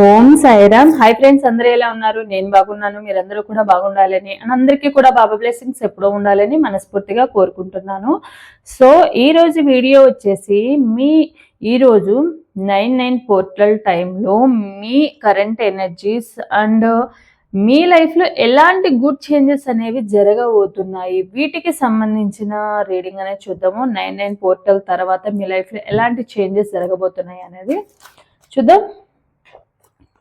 ఓం Sairam. Hi friends అందరూ ఎలా ఉన్నారు? నేను బాగున్నాను మీరందరూ కూడా బాగుండాలని అండ్ అందరికీ కూడా బాబా బ్లెస్సింగ్స్ ఎప్పుడూ ఉండాలని మనస్ఫూర్తిగా కోరుకుంటున్నాను. సో ఈరోజు వీడియో వచ్చేసి మీ ఈరోజు నైన్ నైన్ పోర్టల్ టైంలో మీ కరెంట్ ఎనర్జీస్ అండ్ మీ లైఫ్లో ఎలాంటి గుడ్ చేంజెస్ అనేవి జరగబోతున్నాయి? వీటికి సంబంధించిన రీడింగ్ అనేది చూద్దాము. నైన్ నైన్ పోర్టల్ తర్వాత మీ లైఫ్లో ఎలాంటి చేంజెస్ జరగబోతున్నాయి అనేది చూద్దాం.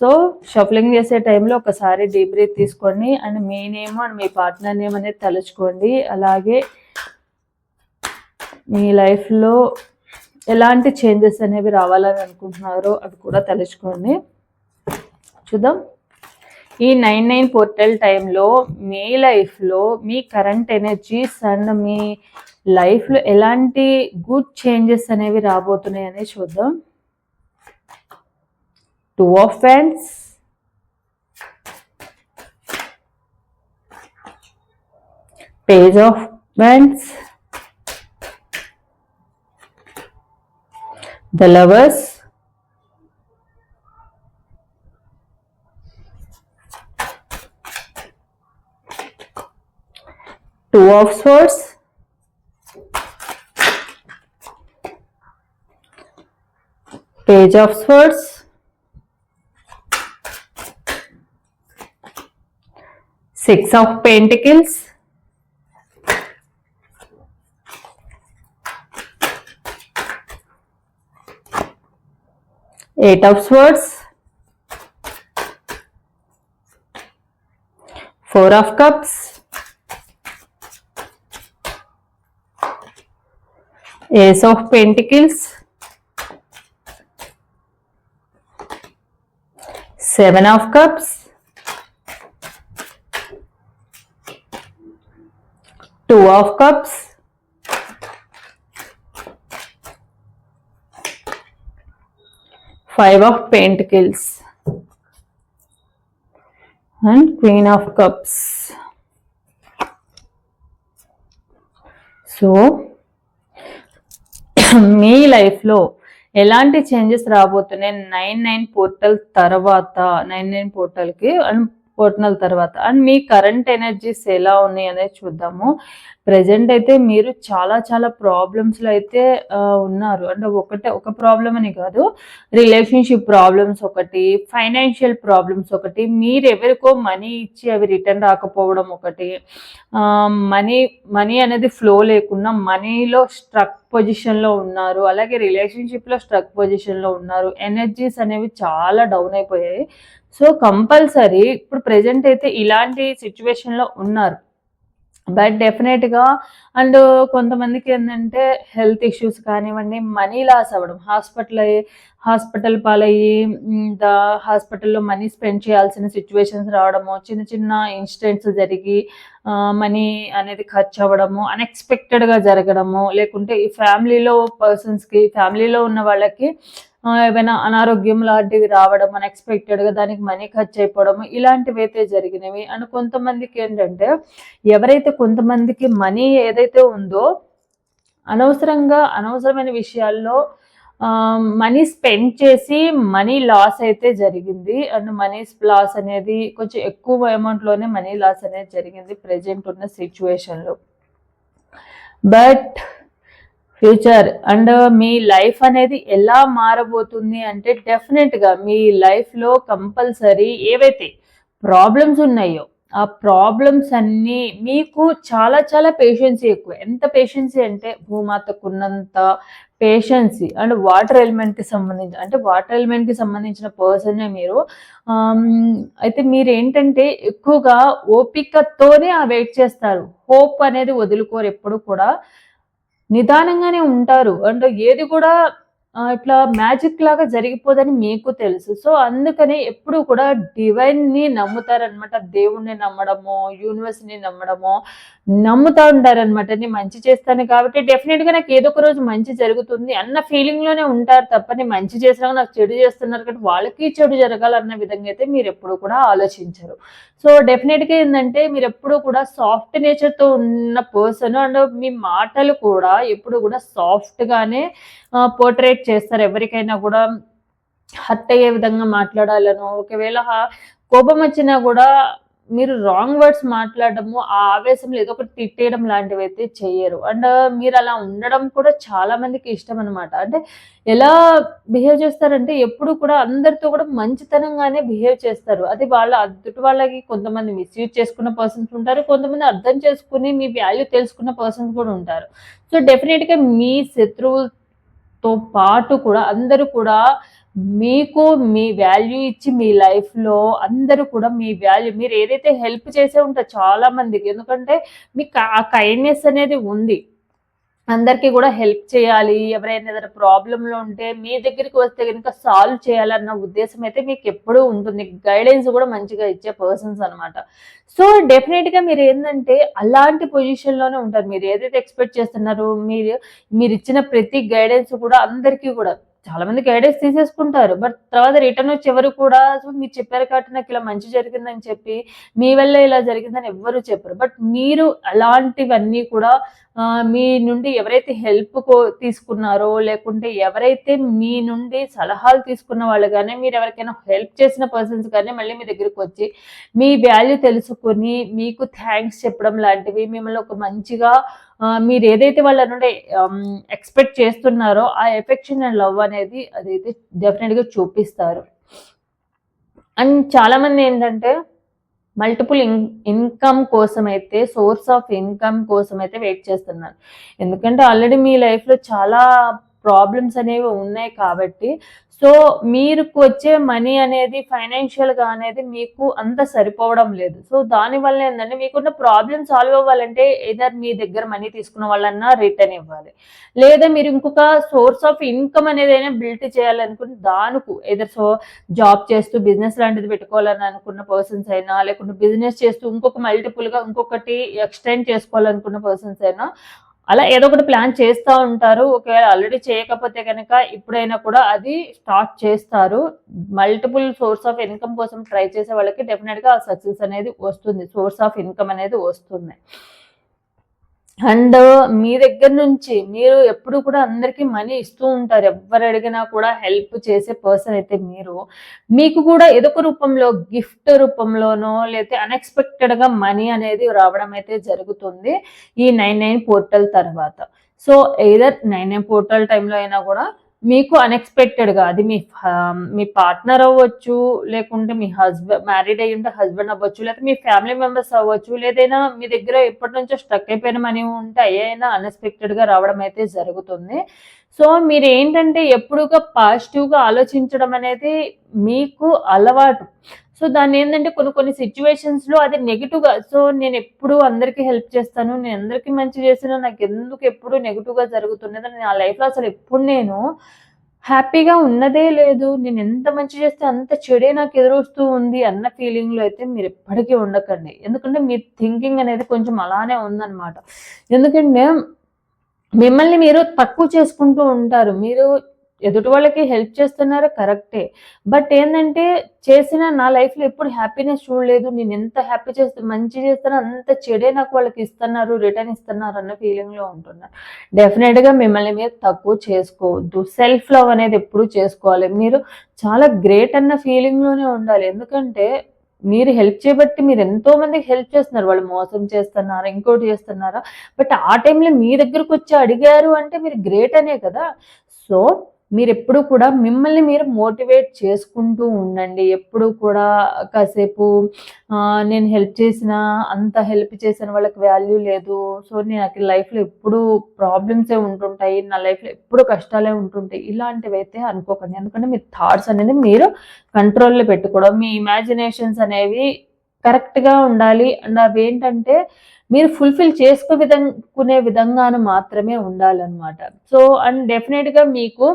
సో షఫలింగ్ చేసే టైంలో ఒకసారి డీప్ బ్రీత్ తీసుకోండి అండ్ మీ నేమ్ అండ్ మీ పార్ట్నర్ నేమ్ అనేది తలుచుకోండి. అలాగే మీ లైఫ్లో ఎలాంటి చేంజెస్ అనేవి రావాలని అనుకుంటున్నారో అవి కూడా తలుచుకోండి. చూద్దాం. ఈ నైన్ నైన్ పోర్టల్ టైంలో మీ లైఫ్లో మీ కరెంట్ ఎనర్జీస్ అండ్ మీ లైఫ్లో ఎలాంటి గుడ్ చేంజెస్ అనేవి రాబోతున్నాయి అనేది చూద్దాం. Two of wands page of wands the lovers. Two of swords. Page of swords Six of Pentacles. Eight of Swords. Four of Cups. Ace of Pentacles. Seven of Cups. Of of cups. Five of pentacles. And queen of cups. So మీ లైఫ్లో ఎలాంటి changes రాబోతున్నాయి? Nine nine portal తర్వాత nine nine పోర్టల్కి and portal తర్వాత. And మీ current energies ఎలా ఉన్నాయి అనేది చూద్దాము. ప్రజెంట్ అయితే మీరు చాలా చాలా ప్రాబ్లమ్స్లో అయితే ఉన్నారు. అంటే ఒకటే ఒక ప్రాబ్లం అని కాదు. రిలేషన్షిప్ ప్రాబ్లమ్స్ ఒకటి ఫైనాన్షియల్ ప్రాబ్లమ్స్ ఒకటి మీరు ఎవరికో మనీ ఇచ్చి అవి రిటర్న్ రాకపోవడం ఒకటి మనీ మనీ అనేది ఫ్లో లేకుండా మనీలో స్ట్రక్ పొజిషన్లో ఉన్నారు. అలాగే రిలేషన్షిప్లో స్ట్రక్ పొజిషన్లో ఉన్నారు. ఎనర్జీస్ అనేవి చాలా డౌన్ అయిపోయాయి. సో కంపల్సరీ ఇప్పుడు ప్రజెంట్ అయితే ఇలాంటి సిచ్యువేషన్లో ఉన్నారు. బట్ డెఫినెట్గా అండ్ కొంతమందికి ఏంటంటే హెల్త్ ఇష్యూస్ కానివ్వండి మనీ లాస్ అవ్వడం. హాస్పిటల్ అయ్యి హాస్పిటల్ పాలయ్యి దా హాస్పిటల్లో మనీ స్పెండ్ చేయాల్సిన సిచ్యువేషన్స్ రావడము చిన్న చిన్న ఇన్సిడెంట్స్ జరిగి మనీ అనేది ఖర్చు అవ్వడము అన్ఎక్స్పెక్టెడ్గా జరగడము లేకుంటే ఈ ఫ్యామిలీలో పర్సన్స్కి ఫ్యామిలీలో ఉన్న వాళ్ళకి ఏమైనా అనారోగ్యం లాంటివి రావడం అన్ఎక్స్పెక్టెడ్గా దానికి మనీ ఖర్చు అయిపోవడం ఇలాంటివి అయితే జరిగినవి. అండ్ కొంతమందికి ఏంటంటే ఎవరైతే కొంతమందికి మనీ ఏదైతే ఉందో అనవసరంగా అనవసరమైన విషయాల్లో మనీ స్పెండ్ చేసి మనీ లాస్ అయితే జరిగింది. అండ్ మనీ లాస్ అనేది కొంచెం ఎక్కువ అమౌంట్లోనే మనీ లాస్ అనేది జరిగింది ప్రజెంట్ ఉన్న సిచ్యువేషన్లో బట్ ఫ్యూచర్ అండ్ మీ లైఫ్ అనేది ఎలా మారబోతుంది అంటే డెఫినెట్గా మీ లైఫ్లో కంపల్సరీ ఏవైతే ప్రాబ్లమ్స్ ఉన్నాయో ఆ ప్రాబ్లమ్స్ అన్నీ మీకు చాలా చాలా పేషెన్సీ ఎక్కువ. ఎంత పేషెన్సీ అంటే భూమాతకున్నంత పేషెన్సీ అండ్ వాటర్ ఎలిమెంట్కి సంబంధించి అంటే వాటర్ ఎలిమెంట్కి సంబంధించిన పర్సనే మీరు. అయితే మీరు ఏంటంటే ఎక్కువగా ఓపికతోనే ఆ వెయిట్ చేస్తారు. హోప్ అనేది వదులుకోరు ఎప్పుడు కూడా. నిదానంగానే ఉంటారు. అండ్ ఏది కూడా ఇట్లా మ్యాజిక్ లాగా జరిగిపోదని మీకు తెలుసు. సో అందుకని ఎప్పుడు కూడా డివైన్ని నమ్ముతారనమాట దేవుణ్ణి నమ్మడము యూనివర్స్ని నమ్మడము నమ్ముతా ఉంటారనమాట నేను మంచి చేస్తాను కాబట్టి డెఫినెట్గా నాకు ఏదో ఒక రోజు మంచి జరుగుతుంది అన్న ఫీలింగ్లోనే ఉంటారు తప్ప నేను మంచి చేసినా నాకు చెడు చేస్తున్నారు కాబట్టి వాళ్ళకి చెడు జరగాలన్న విధంగా అయితే మీరు ఎప్పుడు కూడా ఆలోచించరు. సో డెఫినెట్గా ఏంటంటే మీరు ఎప్పుడు కూడా సాఫ్ట్ నేచర్తో ఉన్న పర్సన్ అండ్ మీ మాటలు కూడా ఎప్పుడు కూడా సాఫ్ట్ గానే పోర్ట్రేట్ చేస్తారు. ఎవరికైనా కూడా హత్య అయ్యే విధంగా మాట్లాడాలను ఒకవేళ కోపం వచ్చినా కూడా మీరు రాంగ్ వర్డ్స్ మాట్లాడడము ఆ ఆవేశంలో ఏదో ఒకటి తిట్టేయడం లాంటివి అయితే చేయరు అండ్ మీరు అలా ఉండడం కూడా చాలా మందికి ఇష్టం అనమాట అంటే ఎలా బిహేవ్ చేస్తారంటే ఎప్పుడు కూడా అందరితో కూడా మంచితనంగానే బిహేవ్ చేస్తారు. అది వాళ్ళ అదుటి వాళ్ళకి కొంతమంది మిస్యూజ్ చేసుకున్న పర్సన్స్ ఉంటారు కొంతమంది అర్థం చేసుకుని మీ వాల్యూ తెలుసుకున్న పర్సన్స్ కూడా ఉంటారు. సో డెఫినెట్గా మీ శత్రువులతో పాటు కూడా అందరూ కూడా మీకు మీ వాల్యూ ఇచ్చి మీ లైఫ్లో అందరూ కూడా మీ వాల్యూ మీరు ఏదైతే హెల్ప్ చేసే ఉంటారు చాలా మందికి ఎందుకంటే మీకు ఆ కైండ్నెస్ అనేది ఉంది. అందరికీ కూడా హెల్ప్ చేయాలి. ఎవరైనా ఏదైనా ప్రాబ్లంలో ఉంటే మీ దగ్గరికి వస్తే కనుక సాల్వ్ చేయాలన్న ఉద్దేశం అయితే మీకు ఎప్పుడూ ఉంటుంది. గైడెన్స్ కూడా మంచిగా ఇచ్చే పర్సన్స్ అనమాట సో డెఫినెట్గా మీరు ఏంటంటే అలాంటి పొజిషన్లోనే ఉంటారు. మీరు ఏదైతే ఎక్స్పెక్ట్ చేస్తున్నారో మీరు మీరు ఇచ్చిన ప్రతి గైడెన్స్ కూడా అందరికీ కూడా. చాలా మంది గైడెన్స్ తీసేసుకుంటారు. బట్ తర్వాత రిటర్న్ వచ్చి ఎవరు కూడా మీరు చెప్పారు కాబట్టి నాకు ఇలా మంచి జరిగిందని చెప్పి మీ వల్ల ఇలా జరిగిందని ఎవ్వరు చెప్పరు. బట్ మీరు అలాంటివన్నీ కూడా మీ నుండి ఎవరైతే హెల్ప్ తీసుకున్నారో లేకుంటే ఎవరైతే మీ నుండి సలహాలు తీసుకున్న వాళ్ళు కానీ మీరు ఎవరికైనా హెల్ప్ చేసిన పర్సన్స్ కానీ మళ్ళీ మీ దగ్గరికి వచ్చి మీ వాల్యూ తెలుసుకొని మీకు థ్యాంక్స్ చెప్పడం లాంటివి మిమ్మల్ని ఒక మంచిగా మీరు ఏదైతే వాళ్ళ నుండి ఎక్స్పెక్ట్ చేస్తున్నారో ఆ ఎఫెక్షన్ అండ్ లవ్ అనేది అదైతే డెఫినెట్గా చూపిస్తారు. అండ్ చాలామంది ఏంటంటే మల్టిపుల్ ఇన్ ఇన్కమ్ కోసం అయితే సోర్స్ ఆఫ్ ఇన్కమ్ కోసం అయితే వెయిట్ చేస్తున్నారు. ఎందుకంటే ఆల్రెడీ మీ లైఫ్లో చాలా ప్రాబ్లమ్స్ అనేవి ఉన్నాయి కాబట్టి సో మీకు వచ్చే మనీ అనేది ఫైనాన్షియల్గా అనేది మీకు అంత సరిపోవడం లేదు. సో దానివల్ల ఏంటంటే మీకున్న ప్రాబ్లమ్ సాల్వ్ అవ్వాలంటే ఏదర్ మీ దగ్గర మనీ తీసుకున్న వాళ్ళన్నా రిటర్న్ ఇవ్వాలి. లేదా మీరు ఇంకొక సోర్స్ ఆఫ్ ఇన్కమ్ అనేది అయినా బిల్డ్ చేయాలనుకుని దానికి ఏదర్ సో జాబ్ చేస్తూ బిజినెస్ లాంటిది పెట్టుకోవాలని అనుకున్న పర్సన్స్ అయినా లేకుంటే బిజినెస్ చేస్తూ ఇంకొక మల్టిపుల్గా ఇంకొకటి ఎక్స్టెండ్ చేసుకోవాలనుకున్న పర్సన్స్ అయినా అలా ఏదో ఒకటి ప్లాన్ చేస్తూ ఉంటారు. ఒకవేళ ఆల్రెడీ చేయకపోతే కనుక ఇప్పుడైనా కూడా అది స్టార్ట్ చేస్తారు. మల్టిపుల్ సోర్స్ ఆఫ్ ఇన్కమ్ కోసం ట్రై చేసే వాళ్ళకి డెఫినెట్గా ఆ సక్సెస్ అనేది వస్తుంది. సోర్స్ ఆఫ్ ఇన్కమ్ అనేది వస్తుంది. అండ్ మీ దగ్గర నుంచి మీరు ఎప్పుడు కూడా అందరికీ మనీ ఇస్తూ ఉంటారు. ఎవరు అడిగినా కూడా హెల్ప్ చేసే పర్సన్ అయితే మీరు. మీకు కూడా ఏదొక రూపంలో గిఫ్ట్ రూపంలోనో లేకపోతే అన్ఎక్స్పెక్టెడ్గా మనీ అనేది రావడం అయితే జరుగుతుంది ఈ నైన్ నైన్ పోర్టల్ తర్వాత. So either nine nine portal టైంలో అయినా కూడా మీకు అన్ఎక్స్పెక్టెడ్గా అది మీ మీ పార్ట్నర్ అవ్వచ్చు లేకుంటే మీ హస్బెండ్ మ్యారీడ్ అయ్యి ఉంటే హస్బెండ్ అవ్వచ్చు లేకపోతే మీ ఫ్యామిలీ మెంబర్స్ అవ్వచ్చు లేదైనా మీ దగ్గర ఎప్పటి నుంచో స్ట్రక్ అయిపోయిన మనీ ఉంటే అయినా అన్ఎక్స్పెక్టెడ్గా రావడం అయితే జరుగుతుంది. సో మీరు ఏంటంటే ఎప్పుడుగా పాజిటివ్గా ఆలోచించడం అనేది మీకు అలవాటు. సో దాన్ని ఏంటంటే కొన్ని కొన్ని సిచ్యువేషన్స్లో అది నెగిటివ్గా సో నేను ఎప్పుడు అందరికీ హెల్ప్ చేస్తాను నేను అందరికీ మంచి చేసినా నాకు ఎందుకు ఎప్పుడు నెగిటివ్గా జరుగుతున్నది నా లైఫ్లో అసలు ఎప్పుడు నేను హ్యాపీగా ఉన్నదే లేదు. నేను ఎంత మంచి చేస్తే అంత చెడే నాకు ఎదురొస్తూ ఉంది అన్న ఫీలింగ్లో అయితే మీరు ఎప్పటికీ ఉండకండి. ఎందుకంటే మీ థింకింగ్ అనేది కొంచెం అలానే ఉందన్నమాట. ఎందుకంటే మిమ్మల్ని మీరు తక్కువ చేసుకుంటూ ఉంటారు. మీరు ఎదుటి వాళ్ళకి హెల్ప్ చేస్తున్నారు కరెక్టే. బట్ ఏంటంటే చేసిన నా లైఫ్లో ఎప్పుడు హ్యాపీనెస్ చూడలేదు. నేను ఎంత హ్యాపీ చేస్తే మంచి చేస్తానో అంత చెడే నాకు వాళ్ళకి ఇస్తున్నారు రిటర్న్ ఇస్తున్నారు అన్న ఫీలింగ్లో ఉంటున్నారు డెఫినెట్గా మిమ్మల్ని మీరు తక్కువ చేసుకోవద్దు. సెల్ఫ్ లవ్ అనేది ఎప్పుడు చేసుకోవాలి. మీరు చాలా గ్రేట్ అన్న ఫీలింగ్లోనే ఉండాలి. ఎందుకంటే మీరు హెల్ప్ చేయబట్టి మీరు ఎంతో మందికి హెల్ప్ చేస్తున్నారు. వాళ్ళు మోసం చేస్తున్నారా ఇంకోటి చేస్తున్నారా? బట్ ఆ టైంలో మీ దగ్గరకు వచ్చి అడిగారు అంటే మీరు గ్రేట్ అనే కదా. సో మీరు ఎప్పుడు కూడా మిమ్మల్ని మీరు మోటివేట్ చేసుకుంటూ ఉండండి. ఎప్పుడు కూడా కాసేపు నేను హెల్ప్ చేసిన అంత హెల్ప్ చేసిన వాళ్ళకి వాల్యూ లేదు. సో నాకు లైఫ్లో ఎప్పుడు ప్రాబ్లమ్సే ఉంటుంటాయి. నా లైఫ్లో ఎప్పుడు కష్టాలే ఉంటుంటాయి. ఇలాంటివి అయితే అనుకోకండి. ఎందుకంటే మీ థాట్స్ అనేది మీరు కంట్రోల్లో పెట్టుకోవడం మీ ఇమాజినేషన్స్ అనేవి కరెక్ట్గా ఉండాలి. అండ్ అవి ఏంటంటే మీరు ఫుల్ఫిల్ చేసుకో విధంకునే విధంగాను మాత్రమే ఉండాలన్నమాట. సో అండ్ డెఫినెట్గా మీకు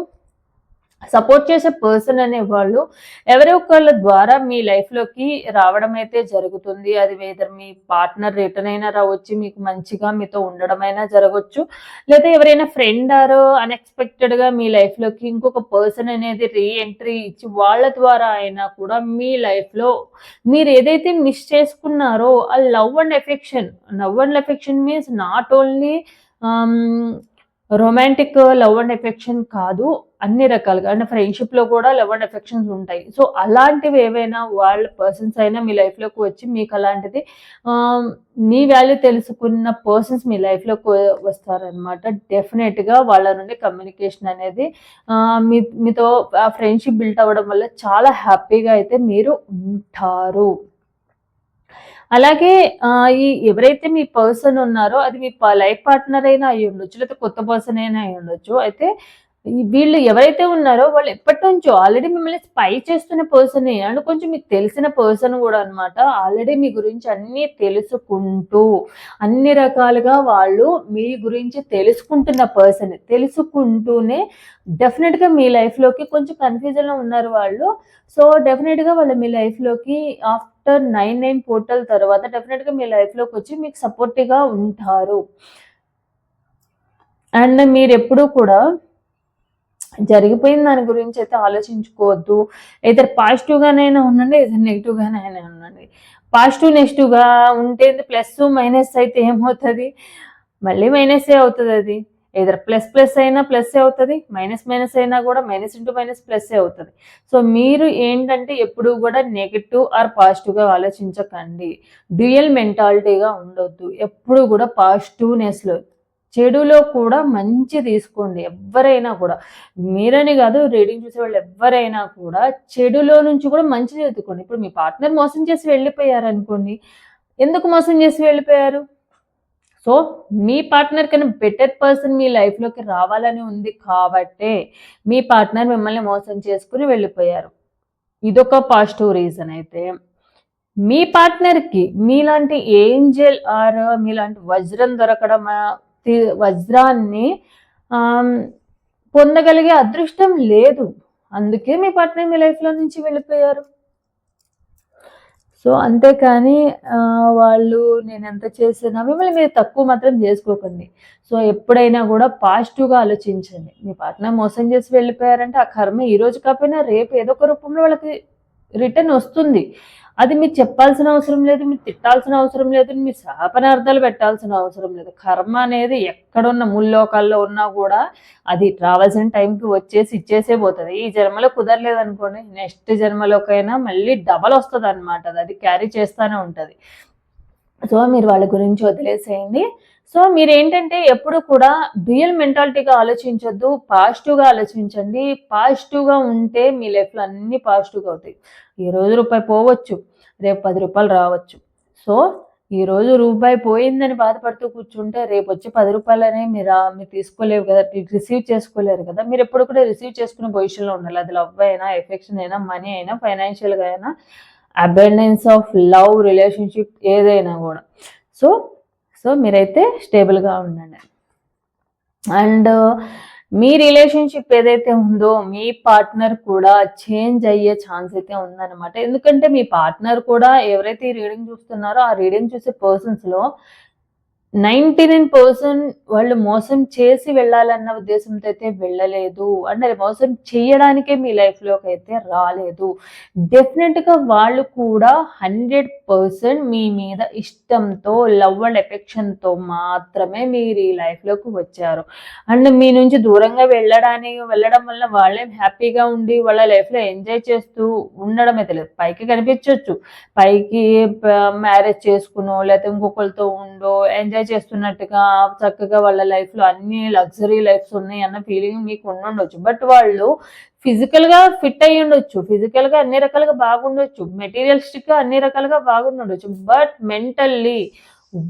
సపోర్ట్ చేసే పర్సన్ అనే వాళ్ళు ఎవరో ఒకళ్ళ ద్వారా మీ లైఫ్లోకి రావడం అయితే జరుగుతుంది. అది వేదర్ మీ పార్ట్నర్ రిటర్న్ అయినా రావచ్చు మీకు మంచిగా మీతో ఉండడం అయినా జరగవచ్చు లేదా ఎవరైనా ఫ్రెండ్ ఆరో అన్ఎక్స్పెక్టెడ్గా మీ లైఫ్లోకి ఇంకొక పర్సన్ అనేది రీ ఎంట్రీ ఇచ్చి వాళ్ళ ద్వారా అయినా కూడా మీ లైఫ్లో మీరు ఏదైతే మిస్ చేసుకున్నారో ఆ love and affection love and affection means not only romantic love and affection కాదు అన్ని రకాలుగా అంటే ఫ్రెండ్షిప్లో కూడా లవ్ అండ్ ఎఫెక్షన్స్ ఉంటాయి. సో అలాంటివి ఏవైనా వాళ్ళ పర్సన్స్ అయినా మీ లైఫ్లోకి వచ్చి మీకు అలాంటిది మీ వాల్యూ తెలుసుకున్న పర్సన్స్ మీ లైఫ్లోకి వస్తారనమాట డెఫినెట్గా వాళ్ళ నుండి కమ్యూనికేషన్ అనేది మీ మీతో ఫ్రెండ్షిప్ బిల్ట్ అవ్వడం వల్ల చాలా హ్యాపీగా అయితే మీరు ఉంటారు. అలాగే ఈ ఎవరైతే మీ పర్సన్ ఉన్నారో అది మీ లైఫ్ పార్ట్నర్ అయినా అయ్యి ఉండొచ్చు లేకపోతే కొత్త పర్సన్ అయినా అయి ఉండొచ్చు అయితే వీళ్ళు ఎవరైతే ఉన్నారో వాళ్ళు ఎప్పటి నుంచో ఆల్రెడీ మిమ్మల్ని స్పై చేస్తున్న పర్సన్ అండ్ కొంచెం మీకు తెలిసిన పర్సన్ కూడా అనమాట ఆల్రెడీ మీ గురించి అన్నీ తెలుసుకుంటూ అన్ని రకాలుగా వాళ్ళు మీ గురించి తెలుసుకుంటున్న పర్సన్ తెలుసుకుంటూనే డెఫినెట్గా మీ లైఫ్లోకి కొంచెం కన్ఫ్యూజన్లో ఉన్నారు వాళ్ళు. సో డెఫినెట్గా వాళ్ళు మీ లైఫ్లోకి ఆఫ్టర్ నైన్ నైన్ పోర్టల్ తర్వాత డెఫినెట్గా మీ లైఫ్లోకి వచ్చి మీకు సపోర్టివ్గా ఉంటారు. అండ్ మీరు ఎప్పుడూ కూడా జరిగిపోయిన దాని గురించి అయితే ఆలోచించుకోవద్దు. ఏదైనా పాజిటివ్గానైనా ఉండండి ఏదైనా నెగిటివ్గానైనా ఉండండి. పాజిటివ్ నెగిటివ్గా ఉంటే ప్లస్ మైనస్ అయితే ఏమవుతుంది? మళ్ళీ మైనసే అవుతుంది అది? ఇద్దరు ప్లస్ ప్లస్ అయినా ప్లస్ అవుతుంది? మైనస్ మైనస్ అయినా కూడా మైనస్ ఇంటూ మైనస్ ప్లస్ అవుతుంది? సో మీరు ఏంటంటే ఎప్పుడు కూడా నెగిటివ్ ఆర్ పాజిటివ్గా ఆలోచించకండి. డ్యూయల్ మెంటాలిటీగా ఉండొద్దు. ఎప్పుడు కూడా పాజిటివ్నెస్లో చెడులో కూడా మంచి తీసుకోండి ఎవరైనా కూడా. మీరని కాదు రీడింగ్ చూసే వాళ్ళు ఎవరైనా కూడా చెడులో నుంచి కూడా మంచి చదువుకోండి. ఇప్పుడు మీ పార్ట్నర్ మోసం చేసి వెళ్ళిపోయారు అనుకోండి ఎందుకు మోసం చేసి వెళ్ళిపోయారు? సో మీ పార్ట్నర్ కన్నా బెటర్ పర్సన్ మీ లైఫ్లోకి రావాలని ఉంది కాబట్టే మీ పార్ట్నర్ మిమ్మల్ని మోసం చేసుకుని వెళ్ళిపోయారు. ఇదొక పాజిటివ్ రీజన్ అయితే. మీ పార్ట్నర్కి మీలాంటి ఏంజల్ ఆర్ మీలాంటి వజ్రం దొరకడం వజ్రాన్ని పొందగలిగే అదృష్టం లేదు. అందుకే మీ పట్నం మీ లైఫ్లో నుంచి వెళ్ళిపోయారు. సో అంతేకాని వాళ్ళు నేను ఎంత చేసినా మిమ్మల్ని మీరు తక్కువ మాత్రం చేసుకోకండి. సో ఎప్పుడైనా కూడా పాజిటివ్గా ఆలోచించండి. మీ పార్ట్నర్ మోసం చేసి వెళ్ళిపోయారంటే ఆ కర్మ ఈ రోజు కాకపోయినా రేపు ఏదో ఒక రూపంలో వాళ్ళకి రిటర్న్ వస్తుంది. అది మీరు చెప్పాల్సిన అవసరం లేదు మీరు తిట్టాల్సిన అవసరం లేదు మీరు శాపనార్థాలు పెట్టాల్సిన అవసరం లేదు. కర్మ అనేది ఎక్కడున్న ముల్లోకాల్లో ఉన్నా కూడా అది రావాల్సిన టైంకి వచ్చేసి ఇచ్చేసే పోతుంది. ఈ జన్మలో కుదరలేదు అనుకోండి నెక్స్ట్ జన్మలోకైనా మళ్ళీ డబల్ వస్తుంది అనమాట అది క్యారీ చేస్తూనే ఉంటుంది. సో మీరు వాళ్ళ గురించి వదిలేసేయండి. సో మీరు ఏంటంటే ఎప్పుడు కూడా డ్యూయల్ మెంటాలిటీగా ఆలోచించొద్దు పాజిటివ్గా ఆలోచించండి. పాజిటివ్గా ఉంటే మీ లైఫ్లో అన్ని పాజిటివ్గా అవుతాయి. ఈ రోజు రూపాయి పోవచ్చు రేపు పది రూపాయలు రావచ్చు. సో ఈ రోజు రూపాయి పోయిందని బాధపడుతూ కూర్చుంటే రేపు వచ్చి పది రూపాయలనే మీరు మీరు తీసుకోలేవు కదా రిసీవ్ చేసుకోలేరు కదా. మీరు ఎప్పుడు కూడా రిసీవ్ చేసుకునే పొజిషన్లో ఉండాలి. అది లవ్ అయినా ఎఫెక్షన్ అయినా మనీ అయినా ఫైనాన్షియల్గా అయినా అబెండెన్స్ ఆఫ్ లవ్ రిలేషన్షిప్ ఏదైనా కూడా. సో సో మీరైతే స్టేబుల్గా ఉండండి. అండ్ మీ రిలేషన్షిప్ ఏదైతే ఉందో మీ పార్ట్నర్ కూడా చేంజ్ అయ్యే ఛాన్స్ అయితే ఉందన్నమాట. ఎందుకంటే మీ పార్ట్నర్ కూడా ఎవరైతే ఈ రీడింగ్ చూస్తున్నారో ఆ రీడింగ్ చూసే పర్సన్స్లో నైంటీ నైన్ పర్సెంట్ వాళ్ళు మోసం చేసి వెళ్ళాలన్న ఉద్దేశంతో అయితే వెళ్ళలేదు. అంటే మోసం చేయడానికే మీ లైఫ్లోకి అయితే రాలేదు. డెఫినెట్గా వాళ్ళు కూడా హండ్రెడ్ పర్సెంట్ మీ మీద ఇష్టంతో లవ్ అండ్ ఎఫెక్షన్తో మాత్రమే మీరు ఈ లైఫ్లోకి వచ్చారు. అండ్ మీ నుంచి దూరంగా వెళ్ళడానికి వెళ్ళడం వల్ల వాళ్ళే హ్యాపీగా ఉండి వాళ్ళ లైఫ్లో ఎంజాయ్ చేస్తూ ఉండడం అయితే లేదు. పైకి కనిపించవచ్చు పైకి మ్యారేజ్ చేసుకునో లేకపోతే ఇంకొకరితో ఉండో ఎంజాయ్ ఎంజాయ్ చేస్తున్నట్టుగా చక్కగా వాళ్ళ లైఫ్లో అన్ని లగ్జరీ లైఫ్స్ ఉన్నాయి అన్న ఫీలింగ్ మీకు ఉండుండొచ్చు. బట్ వాళ్ళు ఫిజికల్గా ఫిట్ అయ్యి ఉండొచ్చు ఫిజికల్గా అన్ని రకాలుగా బాగుండొచ్చు. మెటీరియల్స్టిక్గా అన్ని రకాలుగా బాగుండొచ్చు బట్ మెంటల్లీ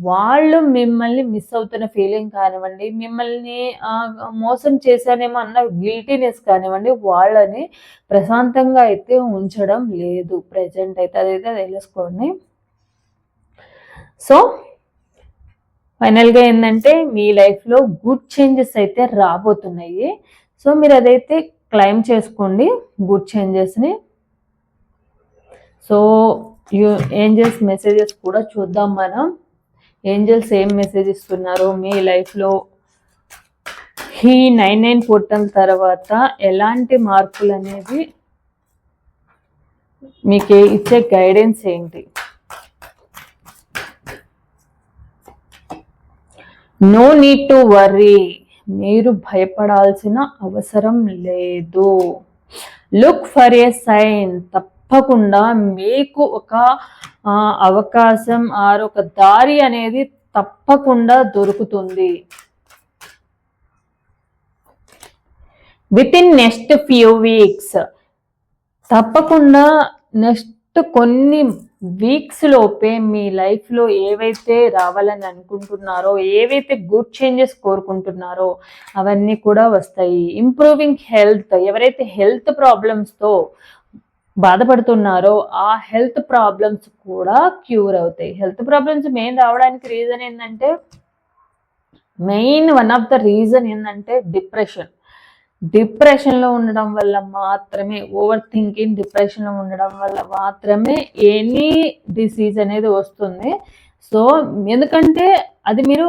వాళ్ళు మిమ్మల్ని మిస్ అవుతున్న ఫీలింగ్ కానివ్వండి మిమ్మల్ని మోసం చేశానేమో అన్న గిల్టీనెస్ కానివ్వండి వాళ్ళని ప్రశాంతంగా అయితే ఉంచడం లేదు. ప్రజెంట్ అయితే. అదైతే తెలుసుకోండి. సో ఫైనల్గా ఏంటంటే మీ లైఫ్లో గుడ్ చేంజెస్ అయితే రాబోతున్నాయి. సో మీరు అదైతే క్లైమ్ చేసుకోండి గుడ్ చేంజెస్ని. సో యూ ఏంజల్స్ మెసేజెస్ కూడా చూద్దాం మనం. ఏంజల్స్ ఏం మెసేజ్ ఇస్తున్నారు? మీ లైఫ్లో ఈ నైన్ నైన్ పోర్టల్ తర్వాత ఎలాంటి మార్పులు అనేది మీకు ఇచ్చే గైడెన్స్ ఏంటి? నో నీడ్ టు వర్రీ మీరు భయపడాల్సిన అవసరం లేదు. లుక్ ఫర్ ఏ సైన్ తప్పకుండా మీకు ఒక అవకాశం ఆర్ ఒక దారి అనేది తప్పకుండా దొరుకుతుంది. With in next few weeks తప్పకుండా నెక్స్ట్ కొన్ని వీక్స్ లోపే మీ లైఫ్లో ఏవైతే రావాలని అనుకుంటున్నారో ఏవైతే గుడ్ చేంజెస్ కోరుకుంటున్నారో అవన్నీ కూడా వస్తాయి. ఇంప్రూవింగ్ హెల్త్ ఎవరైతే హెల్త్ ప్రాబ్లమ్స్తో బాధపడుతున్నారో ఆ హెల్త్ ప్రాబ్లమ్స్ కూడా క్యూర్ అవుతాయి. హెల్త్ ప్రాబ్లమ్స్ మెయిన్ రావడానికి రీజన్ ఏంటంటే main one of the reason ఏంటంటే డిప్రెషన్ డిప్రెషన్లో ఉండడం వల్ల మాత్రమే ఓవర్ థింకింగ్ డిప్రెషన్లో ఉండడం వల్ల మాత్రమే ఎనీ డిసీజ్ అనేది వస్తుంది. సో ఎందుకంటే అది మీరు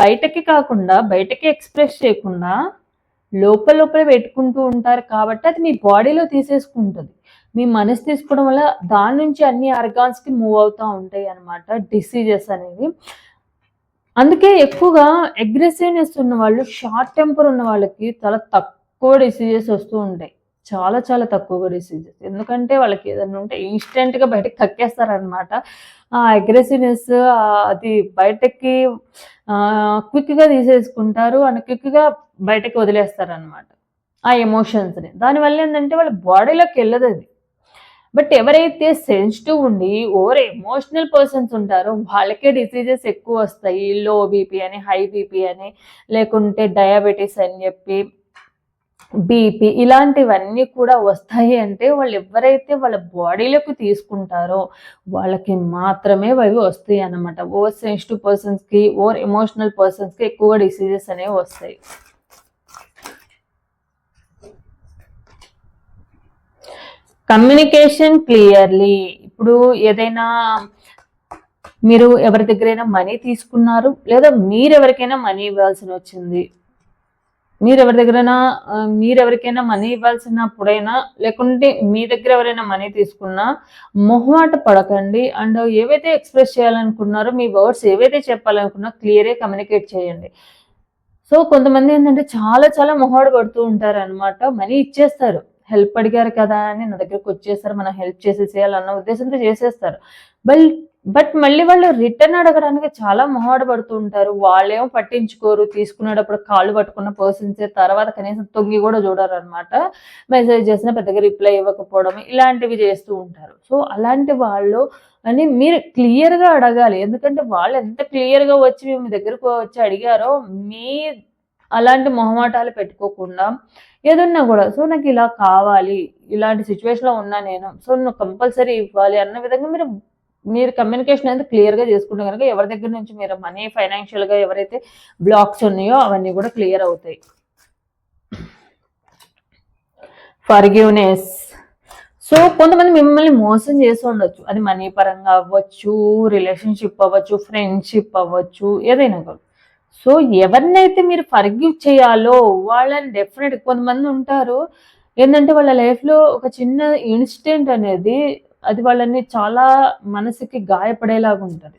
బయటకి కాకుండా బయటకి ఎక్స్ప్రెస్ చేయకుండా లోపల లోపల పెట్టుకుంటూ ఉంటారు కాబట్టి అది మీ బాడీలో తీసేసుకుంటుంది. మీ మనసు తీసుకోవడం వల్ల దాని నుంచి అన్ని ఆర్గాన్స్కి మూవ్ అవుతూ ఉంటాయి అన్నమాట డిసీజెస్ అనేవి. అందుకే ఎక్కువగా అగ్రెసివ్నెస్ ఉన్న వాళ్ళు షార్ట్ టెంపర్ ఉన్న వాళ్ళకి చాలా తక్కువ తక్కువ డిసీజెస్ వస్తూ ఉంటాయి. చాలా చాలా తక్కువగా డిసీజెస్ ఎందుకంటే వాళ్ళకి ఏదైనా ఉంటే ఇన్స్టెంట్గా బయటకు కక్కేస్తారనమాట ఆ అగ్రెసివ్నెస్ అది బయటకి క్విక్గా తీసేసుకుంటారు. అండ్ క్విక్గా బయటకి వదిలేస్తారనమాట ఆ ఎమోషన్స్ని దానివల్ల ఏంటంటే వాళ్ళ బాడీలోకి వెళ్ళదు అది. బట్ ఎవరైతే సెన్సిటివ్ ఉండి ఓవర్ ఎమోషనల్ పర్సన్స్ ఉంటారో వాళ్ళకే డిసీజెస్ ఎక్కువ వస్తాయి. లో బీపీ అని హై బీపీ అని లేకుంటే డయాబెటీస్ అని చెప్పి బీపీ ఇలాంటివన్నీ కూడా వస్తాయి అంటే వాళ్ళు ఎవరైతే వాళ్ళ బాడీలోకి తీసుకుంటారో వాళ్ళకి మాత్రమే అవి వస్తాయి అన్నమాట. ఓవర్ సెన్సిటివ్ పర్సన్స్కి ఓవర్ ఎమోషనల్ పర్సన్స్కి ఎక్కువగా డిసీజెస్ అనేవి వస్తాయి. Communication clearly. ఇప్పుడు ఏదైనా మీరు ఎవరి దగ్గరైనా మనీ తీసుకున్నారు లేదా మీరు ఎవరికైనా మనీ ఇవ్వాల్సి వచ్చింది మీరు ఎవరి దగ్గరైనా మీరు ఎవరికైనా మనీ ఇవ్వాల్సినప్పుడైనా లేకుంటే మీ దగ్గర ఎవరైనా మనీ తీసుకున్నా మొహమాట పడకండి. అండ్ ఏవైతే ఎక్స్ప్రెస్ చేయాలనుకున్నారో మీ వర్డ్స్ ఏవైతే చెప్పాలనుకున్నా క్లియరే కమ్యూనికేట్ చేయండి. సో కొంతమంది ఏంటంటే చాలా చాలా మొహాడు పడుతూ ఉంటారు అనమాట మనీ ఇచ్చేస్తారు. హెల్ప్ అడిగారు కదా అని నా దగ్గరకు వచ్చేస్తారు. మనం హెల్ప్ చేసేసేయాలన్న ఉద్దేశంతో చేసేస్తారు. బట్ బట్ మళ్ళీ వాళ్ళు రిటర్న్ అడగడానికి చాలా మొహాడు పడుతూ ఉంటారు. వాళ్ళేమో పట్టించుకోరు. తీసుకునేటప్పుడు కాళ్ళు పట్టుకున్న పర్సన్స్ తర్వాత కనీసం తొంగి కూడా చూడరు అనమాట మెసేజ్ చేసిన పెద్దగా రిప్లై ఇవ్వకపోవడం ఇలాంటివి చేస్తూ ఉంటారు. సో అలాంటి వాళ్ళు అని మీరు క్లియర్గా అడగాలి. ఎందుకంటే వాళ్ళు ఎంత క్లియర్గా వచ్చి మీ దగ్గరకు వచ్చి అడిగారో మీ అలాంటి మొహమాటాలు పెట్టుకోకుండా ఏదన్నా కూడా సో నాకు ఇలా కావాలి. ఇలాంటి సిచ్యువేషన్లో ఉన్నా నేను. సో నువ్వు కంపల్సరీ ఇవ్వాలి అన్న విధంగా మీరు మీరు కమ్యూనికేషన్ అనేది క్లియర్గా చేసుకుంటే కనుక ఎవరి దగ్గర నుంచి మీరు మనీ ఫైనాన్షియల్గా ఎవరైతే బ్లాక్స్ ఉన్నాయో అవన్నీ కూడా క్లియర్ అవుతాయి. ఫర్గివ్నెస్ సో కొంతమంది మిమ్మల్ని మోసం చేసి ఉండొచ్చు. అది మనీ పరంగా అవ్వచ్చు రిలేషన్షిప్ అవ్వచ్చు ఫ్రెండ్షిప్ అవ్వచ్చు ఏదైనా కూడా సో ఎవరినైతే మీరు ఫర్గివ్ చేయాలో వాళ్ళని డెఫినెట్ కొంతమంది ఉంటారు. ఏంటంటే వాళ్ళ లైఫ్లో ఒక చిన్న ఇన్సిడెంట్ అనేది అది వాళ్ళని చాలా మనసుకి గాయపడేలాగా ఉంటుంది.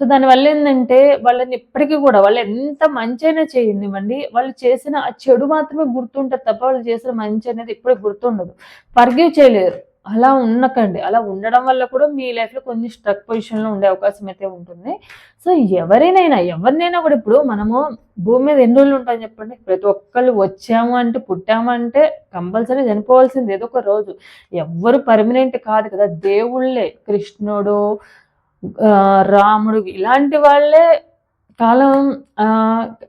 సో దానివల్ల ఏంటంటే వాళ్ళని ఇప్పటికీ కూడా వాళ్ళు ఎంత మంచి అయినా చేయనివ్వండి వాళ్ళు చేసిన ఆ చెడు మాత్రమే గుర్తుంటుంది తప్ప వాళ్ళు చేసిన మంచి అనేది ఇప్పటికి గుర్తుండదు. ఫర్గివ్ చేయలేరు. అలా ఉండకండి. అలా ఉండడం వల్ల కూడా మీ లైఫ్లో కొన్ని స్ట్రక్ పొజిషన్లో ఉండే అవకాశం అయితే ఉంటుంది. సో ఎవరినైనా ఎవరినైనా కూడా ఇప్పుడు మనము భూమి మీద ఎన్ని రోజులు ఉంటాయని చెప్పండి? ప్రతి ఒక్కళ్ళు వచ్చాము అంటే పుట్టాము అంటే కంపల్సరీ చనిపోవాల్సింది ఏదో ఒక రోజు. ఎవ్వరు పర్మనెంట్ కాదు కదా. దేవుళ్ళే కృష్ణుడు రాముడు ఇలాంటి వాళ్ళే కాలం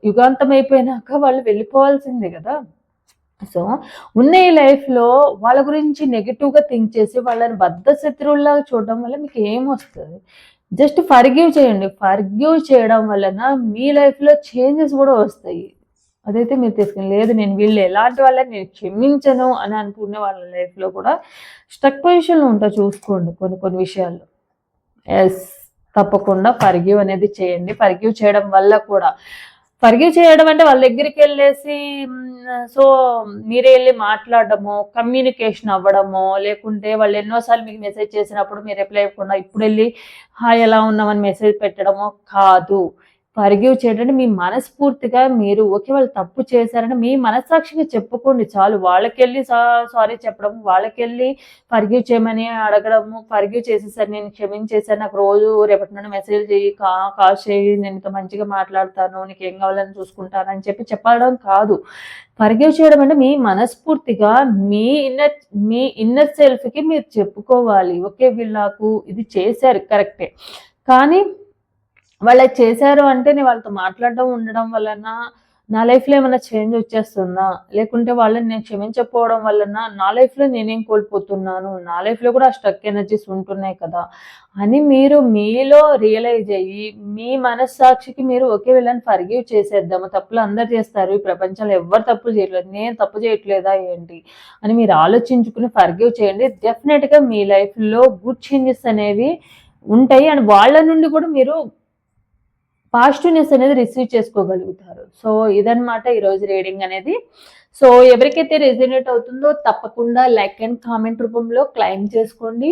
యుగాంతం అయిపోయినాక వాళ్ళు వెళ్ళిపోవాల్సిందే కదా. సో ఉన్న ఈ లైఫ్లో వాళ్ళ గురించి నెగిటివ్గా థింక్ చేసి వాళ్ళని బద్ధ శత్రువులాగా చూడడం వల్ల మీకు ఏం వస్తుంది? జస్ట్ ఫర్గివ్ చేయండి. ఫర్గివ్ చేయడం వలన మీ లైఫ్లో చేంజెస్ కూడా వస్తాయి. అదైతే మీరు తీసుకుని లేదు నేను వీళ్ళు ఎలాంటి వాళ్ళని నేను క్షమించను అని అనుకునే వాళ్ళ లైఫ్లో కూడా స్టక్ పొజిషన్లో ఉంటా చూసుకోండి కొన్ని కొన్ని విషయాల్లో. ఎస్ తప్పకుండా ఫర్గ్యూ అనేది చేయండి. ఫర్గ్యూ చేయడం వల్ల కూడా ఫర్గ్యూ చేయడం అంటే వాళ్ళ దగ్గరికి వెళ్ళేసి సో మీరే వెళ్ళి మాట్లాడడము కమ్యూనికేషన్ అవ్వడమో లేకుంటే వాళ్ళు ఎన్నోసార్లు మీకు మెసేజ్ చేసినప్పుడు మీరు రిప్లై ఇవ్వకుండా ఇప్పుడు వెళ్ళి హాయ్ ఎలా ఉన్నామని మెసేజ్ పెట్టడమో కాదు. ఫర్గివ్ చేయడం మీ మనస్ఫూర్తిగా మీరు ఓకే వాళ్ళు తప్పు చేశారని మీ మనస్సాక్షిగా చెప్పుకోండి. చాలు వాళ్ళకెళ్ళి సారీ చెప్పడం వాళ్ళకెళ్ళి ఫర్గివ్ చేయమని అడగడము ఫర్గివ్ చేసేసారు నేను క్షమించేసాను నాకు రోజు రేపటి నుండి మెసేజ్ చేయి కా కాల్ చేయి నేను మంచిగా మాట్లాడతాను నీకు ఏం కావాలని చూసుకుంటాను అని చెప్పి చెప్పడం కాదు. ఫర్గివ్ చేయడం అంటే మీ మనస్ఫూర్తిగా మీ ఇన్నర్ మీ ఇన్నర్ సెల్ఫ్కి మీరు చెప్పుకోవాలి. ఓకే వీళ్ళు నాకు ఇది చేశారు కరెక్టే. కానీ వాళ్ళు చేశారు అంటే నేను వాళ్ళతో మాట్లాడడం ఉండడం వలన నా లైఫ్లో ఏమైనా చేంజ్ వచ్చేస్తుందా? లేకుంటే వాళ్ళని నేను క్షమించకపోవడం వలన నా లైఫ్లో నేనేం కోల్పోతున్నాను? నా లైఫ్లో కూడా స్ట్రక్ ఎనర్జీస్ ఉంటున్నాయి కదా? అని మీరు మీలో రియలైజ్ అయ్యి మీ మనస్సాక్షికి మీరు ఒకే వెళ్ళని ఫర్గివ్ చేసేద్దాము. తప్పులు అందరు చేస్తారు. ఈ ప్రపంచంలో ఎవరు తప్పులు చేయట్లేదు. నేను తప్పు చేయట్లేదా ఏంటి? అని మీరు ఆలోచించుకుని ఫర్గివ్ చేయండి. డెఫినెట్గా మీ లైఫ్లో గుడ్ చేంజెస్ అనేవి ఉంటాయి. అండ్ వాళ్ళ నుండి కూడా మీరు పాజిటివ్నెస్ అనేది రిసీవ్ చేసుకోగలుగుతారు. సో ఇదనమాట ఈరోజు రీడింగ్ అనేది. సో ఎవరికైతే రెజినేట్ అవుతుందో తప్పకుండా లైక్ అండ్ కామెంట్ రూపంలో క్లైమ్ చేసుకోండి.